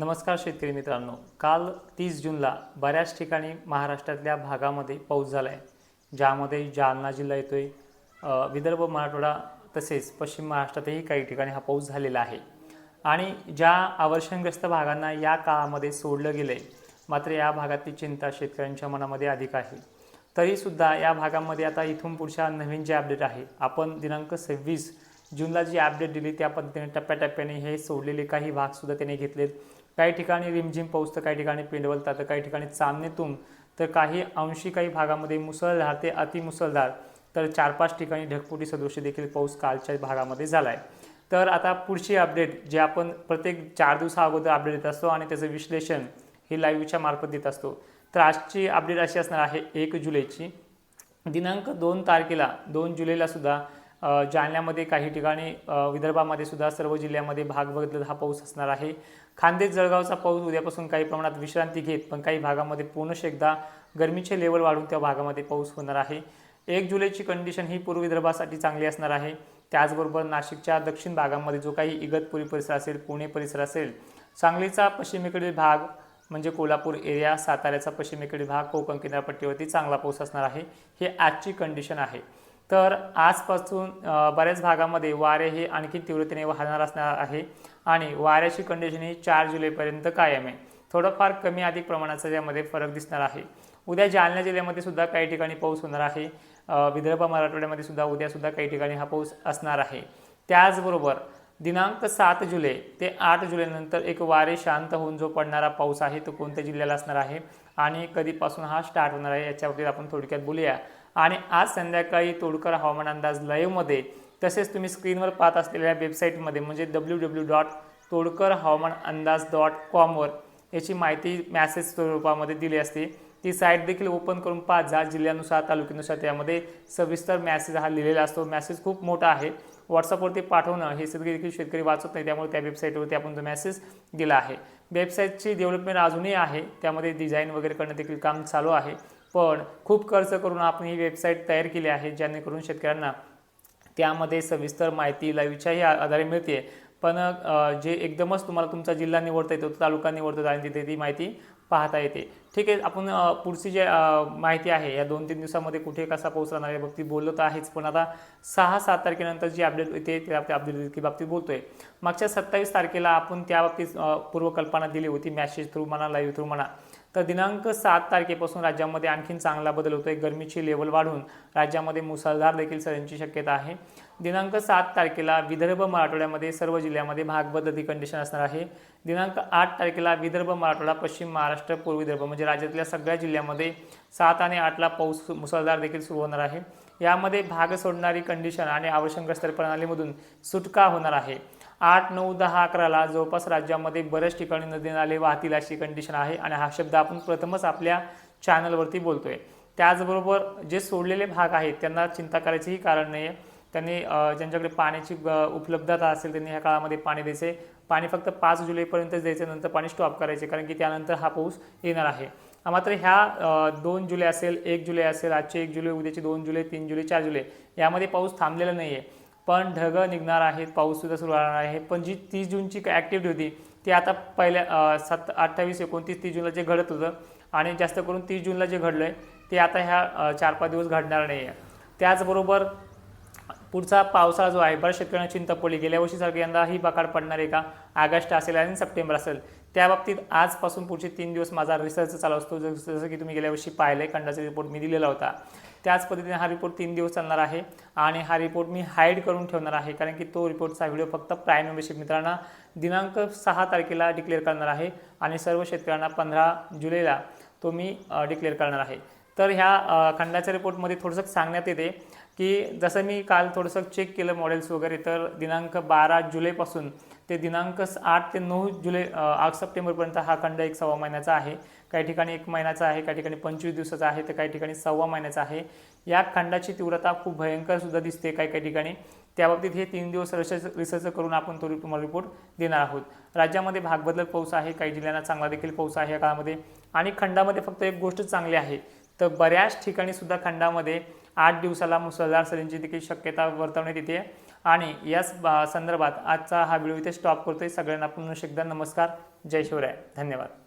नमस्कार शेतकरी मित्रांनो. काल तीस जूनला बऱ्याच ठिकाणी महाराष्ट्रातल्या भागामध्ये पाऊस झाला आहे ज्यामध्ये जालना जिल्हा येतो आहे विदर्भ मराठवाडा तसेच पश्चिम महाराष्ट्रातही काही ठिकाणी हा पाऊस झालेला आहे. आणि ज्या आवर्षणग्रस्त भागांना या काळामध्ये सोडलं गेलं आहे मात्र या भागातली चिंता शेतकऱ्यांच्या मनामध्ये अधिक आहे. तरीसुद्धा या भागामध्ये आता इथून पुढच्या नवीन जे अपडेट आहे आपण दिनांक सव्वीस जूनला जी अपडेट दिली त्या पद्धतीने टप्प्याटप्प्याने हे सोडलेले काही भागसुद्धा त्याने घेतलेत. काही ठिकाणी रिमझिम पाऊस तर काही ठिकाणी पेंडवलता तर काही ठिकाणी चांदणीतून तर काही अंशी काही भागामध्ये मुसळधार ते अतिमुसळधार तर चार पाच ठिकाणी ढगफुटी सदृश देखील पाऊस कालच्या भागामध्ये झाला आहे तर आता पुढची अपडेट जे आपण प्रत्येक चार दिवसा अगोदर अपडेट देत असतो आणि त्याचं विश्लेषण हे लाईव्हच्या मार्फत देत असतो. तर आजची अपडेट अशी असणार आहे एक जुलैची. दिनांक दोन तारखेला दोन जुलैला सुद्धा जालन्यामध्ये काही ठिकाणी विदर्भामध्ये सुद्धा सर्व जिल्ह्यामध्ये भाग बदलत हा पाऊस असणार आहे. खानदेश जळगावचा पाऊस उद्यापासून काही प्रमाणात विश्रांती घेत पण काही भागामध्ये पुनश एकदा गरमीचे लेवल वाढून त्या भागामध्ये पाऊस होणार आहे. एक जुलैची कंडिशन ही पूर्व विदर्भासाठी चांगली असणार आहे. त्याचबरोबर नाशिकच्या दक्षिण भागामध्ये जो काही इगतपुरी परिसर असेल पुणे परिसर असेल सांगलीचा पश्चिमेकडील भाग म्हणजे कोल्हापूर एरिया साताऱ्याचा पश्चिमेकडील भाग कोकण किनारपट्टीवरती चांगला पाऊस असणार आहे. हे आजची कंडिशन आहे. तर आजपासून बऱ्याच भागामध्ये वारे हे आणखी तीव्रतेने वाहणार असणार आहे आणि वाऱ्याची कंडिशन ही चार जुलैपर्यंत कायम आहे. थोडंफार कमी अधिक प्रमाणाचा यामध्ये फरक दिसणार आहे. उद्या जालना जिल्ह्यामध्ये सुद्धा काही ठिकाणी पाऊस होणार आहे. विदर्भ मराठवाड्यामध्ये सुद्धा उद्या सुद्धा काही ठिकाणी हा पाऊस असणार आहे. त्याचबरोबर दिनांक सात जुलै ते आठ जुलैनंतर एक वारे शांत होऊन जो पडणारा पाऊस आहे तो कोणत्या जिल्ह्याला असणार आहे? आणि कधीपासून हा स्टार्ट होणार आहे याच्यावरती आपण थोडक्यात बोलूया. आणि आज संध्याकाळी तोडकर हवामान अंदाज लाईव्हमध्ये तसेच तुम्ही स्क्रीनवर पाहत असलेल्या वेबसाईटमध्ये म्हणजे डब्ल्यू डब्ल्यू डॉट तोडकर हवामान अंदाज डॉट कॉमवर याची माहिती मॅसेज स्वरूपामध्ये दिली असते. ती साईट देखील ओपन करून पाहत जा जिल्ह्यानुसार तालुक्यानुसार त्यामध्ये सविस्तर मॅसेज हा लिहिलेला असतो. मॅसेज खूप मोठा आहे. व्हॉट्सअपवरती पाठवणं हे सगळे देखील शेतकरी वाचत नाही त्यामुळे त्या वेबसाईटवरती आपण तो मॅसेज दिला आहे. वेबसाईटची डेव्हलपमेंट अजूनही आहे. त्यामध्ये डिझाईन वगैरे करणं देखील काम चालू आहे. पण खूप खर्च करून आपण ही वेबसाईट तयार केली आहे जेणेकरून शेतकऱ्यांना त्यामध्ये सविस्तर माहिती लाईव्हच्याही आधारे मिळते. पण जे एकदमच तुम्हाला तुमचा जिल्हा निवडता येतो तालुका निवडतो आणि तिथे ती माहिती पाहता येते. ठीक आहे आपण पुढची जे माहिती आहे या दोन तीन दिवसामध्ये कुठे कसा पाऊस राहणार आहे बाबतीत बोललो तर आहेच पण आता सहा सात तारखेनंतर जी अपडेट येते त्या अपडेट बाबतीत बोलतो आहे मागच्या सत्तावीस तारखेला आपण त्या बाबतीत पूर्वकल्पना दिली होती मॅसेज थ्रू म्हणा लाईव्ह थ्रू म्हणा. तर दिनांक सात तारखेपासून राज्यामध्ये आणखीन चांगला बदल होतोय. गरमीची लेवल वाढून राज्यामध्ये मुसळधार देखील सरींची शक्यता आहे. दिनांक सात तारखेला विदर्भ मराठवाड्यामध्ये सर्व जिल्ह्यामध्ये भागबद्ध कंडिशन असणार आहे. दिनांक आठ तारखेला विदर्भ मराठवाडा पश्चिम महाराष्ट्र पूर्व विदर्भ म्हणजे राज्यातल्या सगळ्या जिल्ह्यामध्ये सात आणि आठला पाऊस मुसळधार देखील सुरू होणार आहे. यामध्ये भाग सोडणारी कंडिशन आणि आवश्यक प्रणालीमधून सुटका होणार आहे. आठ नऊ दहा अकराला जवळपास राज्यामध्ये बऱ्याच ठिकाणी नदी नाले वाहतील अशी कंडिशन आहे आणि हा शब्द आपण प्रथमच आपल्या चॅनलवरती बोलतोय. त्याचबरोबर जे सोडलेले भाग आहेत त्यांना चिंता करायचीही कारण नाही आहे त्यांनी ज्यांच्याकडे पाण्याची उपलब्धता असेल त्यांनी ह्या काळामध्ये पाणी द्यायचे. पाणी फक्त पाच जुलैपर्यंतच द्यायचे नंतर पाणी स्टॉप करायचे कारण की त्यानंतर हा पाऊस येणार आहे. मात्र ह्या दोन जुलै असेल एक जुलै असेल आजचे एक जुलै उद्याचे दोन जुलै तीन जुलै चार जुलै यामध्ये पाऊस थांबलेला नाही आहे पण ढगं निघणार आहेत पाऊससुद्धा सुरू राहणार आहे. पण जी तीस जूनची ॲक्टिव्हिटी होती ती आता पहिल्या सात अठ्ठावीस एकोणतीस तीस जूनला जे घडत होतं आणि जास्त करून तीस जूनला जे घडलं आहे ते आता ह्या चार पाच दिवस घडणार नाही आहे त्याचबरोबर पुढचा पावसाळा जो आहे बऱ्याच शेतकऱ्यांना चिंता पडली. गेल्या वर्षीसारखं यंदा ही बकाड पडणार आहे का? ऑगस्ट असेल आणि सप्टेंबर असेल. त्या बाबतीत आजपासून पुढचे तीन दिवस माझा रिसर्च चालू असतो. जसं जसं की तुम्ही गेल्या वर्षी पाहिलं आहे खंडाचा रिपोर्ट मी दिलेला होता. त्याच पद्धतीने हा रिपोर्ट तीन दिवस चालणार आहे. आणि हा रिपोर्ट मी हाईड करून ठेवणार आहे कारण की तो रिपोर्टचा व्हिडिओ फक्त प्राईम मेंबरशिप मित्रांना दिनांक सहा तारखेला डिक्लेअर करणार आहे आणि सर्व शेतकऱ्यांना पंधरा जुलैला तो मी डिक्लेअर करणार आहे. तर ह्या खंडाच्या रिपोर्टमध्ये थोडंसं सांगण्यात येते की जसं मी काल थोडंसं चेक केलं मॉडेल्स वगैरे तर दिनांक बारा जुलैपासून ते दिनांक आठ ते नऊ जुलै आठ सप्टेंबरपर्यंत हा खंड एक सव्वा महिन्याचा आहे. काही ठिकाणी एक महिन्याचा आहे काही ठिकाणी पंचवीस दिवसाचा आहे तर काही ठिकाणी सव्वा महिन्याचा आहे. या खंडाची तीव्रता खूप भयंकर सुद्धा दिसते काही काही ठिकाणी. त्याबाबतीत हे तीन दिवस रिसर्च रिसर्च करून आपण तो तुम्हाला रिपोर्ट देणार आहोत. राज्यामध्ये भागबदल पाऊस आहे काही जिल्ह्यांना चांगला देखील पाऊस आहे या काळामध्ये. आणि खंडामध्ये फक्त एक गोष्ट चांगली आहे तर बऱ्याच ठिकाणी सुद्धा खंडामध्ये आठ दिवसाला मुसळधार सरींची देखील शक्यता वर्तवण्यात येते. आणि याच संदर्भात आजचा हा व्हिडिओ इथे स्टॉप करतोय. सगळ्यांना पुन्हा एकदा नमस्कार. जय शिवराय. धन्यवाद.